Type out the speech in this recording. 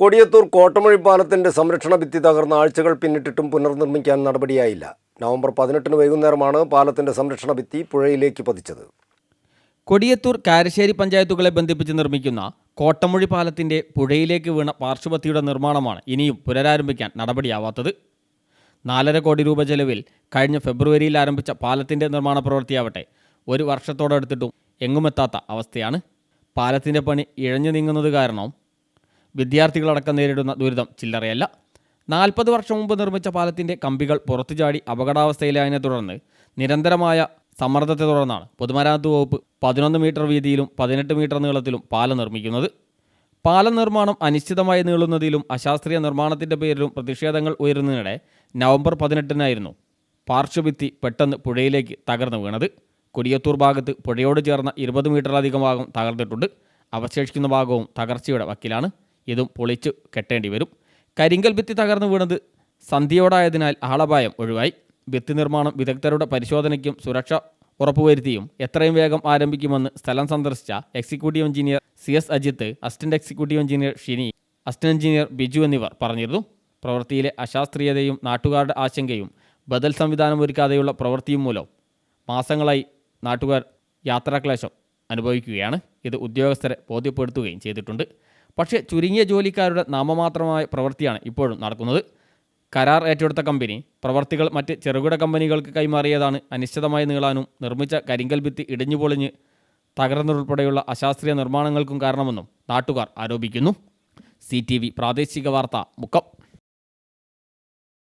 കൊടിയത്തൂർ കോട്ടമൊഴി പാലത്തിന്റെ സംരക്ഷണ ഭിത്തി തകർന്ന ആഴ്ചകൾ പിന്നിട്ടിട്ടും പുനർനിർമ്മിക്കാൻ നടപടിയായില്ല. നവംബർ പതിനെട്ടിന് വൈകുന്നേരമാണ് പാലത്തിന്റെ സംരക്ഷണ ഭിത്തി പുഴയിലേക്ക് പതിച്ചത്. കൊടിയത്തൂർ കാരശ്ശേരി പഞ്ചായത്തുകളെ ബന്ധിപ്പിച്ച് നിർമ്മിക്കുന്ന കോട്ടമൊഴി പാലത്തിന്റെ പുഴയിലേക്ക് വീണ പാർശ്വപത്തിയുടെ നിർമ്മാണമാണ് ഇനിയും പുനരാരംഭിക്കാൻ നടപടിയാവാത്തത്. നാലര കോടി രൂപ ചെലവിൽ കഴിഞ്ഞ ഫെബ്രുവരിയിൽ ആരംഭിച്ച പാലത്തിന്റെ നിർമ്മാണ പ്രവൃത്തിയാവട്ടെ ഒരു വർഷത്തോടടുത്തിട്ടും എങ്ങുമെത്താത്ത അവസ്ഥയാണ്. പാലത്തിന്റെ പണി ഇഴഞ്ഞു നീങ്ങുന്നത് കാരണം വിദ്യാർത്ഥികളടക്കം നേരിടുന്ന ദുരിതം ചില്ലറയല്ല. നാൽപ്പത് വർഷം മുമ്പ് നിർമ്മിച്ച പാലത്തിന്റെ കമ്പികൾ പുറത്തു ചാടി അപകടാവസ്ഥയിലായതിനെ തുടർന്ന് നിരന്തരമായ സമ്മർദ്ദത്തെ തുടർന്നാണ് പൊതുമരാമത്ത് വകുപ്പ് പതിനൊന്ന് മീറ്റർ വീതിയിലും പതിനെട്ട് മീറ്റർ നീളത്തിലും പാലം നിർമ്മിക്കുന്നത്. പാലം നിർമ്മാണം അനിശ്ചിതമായി നീളുന്നതിലും അശാസ്ത്രീയ നിർമ്മാണത്തിന്റെ പേരിലും പ്രതിഷേധങ്ങൾ ഉയരുന്നതിനിടെ നവംബർ പതിനെട്ടിനായിരുന്നു പാർശ്വഭിത്തി പെട്ടെന്ന് പുഴയിലേക്ക് തകർന്നു വീണത്. കൊടിയത്തൂർ ഭാഗത്ത് പുഴയോട് ചേർന്ന ഇരുപത് മീറ്ററിലധികം ഭാഗം തകർന്നിട്ടുണ്ട്. അവശേഷിക്കുന്ന ഭാഗവും തകർച്ചയുടെ വക്കിലാണ്. ഇതും പൊളിച്ചു കെട്ടേണ്ടി വരും. കരിങ്കൽ ഭിത്തി തകർന്നു വീണത് സന്ധ്യയോടായതിനാൽ ആളപായം ഒഴിവായി. ഭിത്തി നിർമ്മാണം വിദഗ്ധരുടെ പരിശോധനയ്ക്കും സുരക്ഷ ഉറപ്പുവരുത്തിയും എത്രയും വേഗം ആരംഭിക്കുമെന്ന് സ്ഥലം സന്ദർശിച്ച executive engineer C S Ajith assistant executive engineer Shini assistant engineer Biju എന്നിവർ പറഞ്ഞിരുന്നു. പ്രവൃത്തിയിലെ അശാസ്ത്രീയതയും നാട്ടുകാരുടെ ആശങ്കയും ബദൽ സംവിധാനം ഒരുക്കാതെയുള്ള പ്രവൃത്തിയും മൂലം മാസങ്ങളായി നാട്ടുകാർ യാത്രാക്ലേശം അനുഭവിക്കുകയാണ്. ഇത് ഉദ്യോഗസ്ഥരെ ബോധ്യപ്പെടുത്തുകയും ചെയ്തിട്ടുണ്ട്. പക്ഷേ ചുരുങ്ങിയ ജോലിക്കാരുടെ നാമമാത്രമായ പ്രവൃത്തിയാണ് ഇപ്പോഴും നടക്കുന്നത്. കരാർ ഏറ്റെടുത്ത കമ്പനി പ്രവർത്തികൾ മറ്റ് ചെറുകിട കമ്പനികൾക്ക് കൈമാറിയതാണ് അനിശ്ചിതമായി നീളാനും നിർമ്മിച്ച കരിങ്കൽ ഭിത്തി ഇടിഞ്ഞു പൊളിഞ്ഞ് തകർന്നതുൾപ്പെടെയുള്ള അശാസ്ത്രീയ നിർമ്മാണങ്ങൾക്കും കാരണമെന്നും നാട്ടുകാർ ആരോപിക്കുന്നു. സി പ്രാദേശിക വാർത്ത മുക്കം.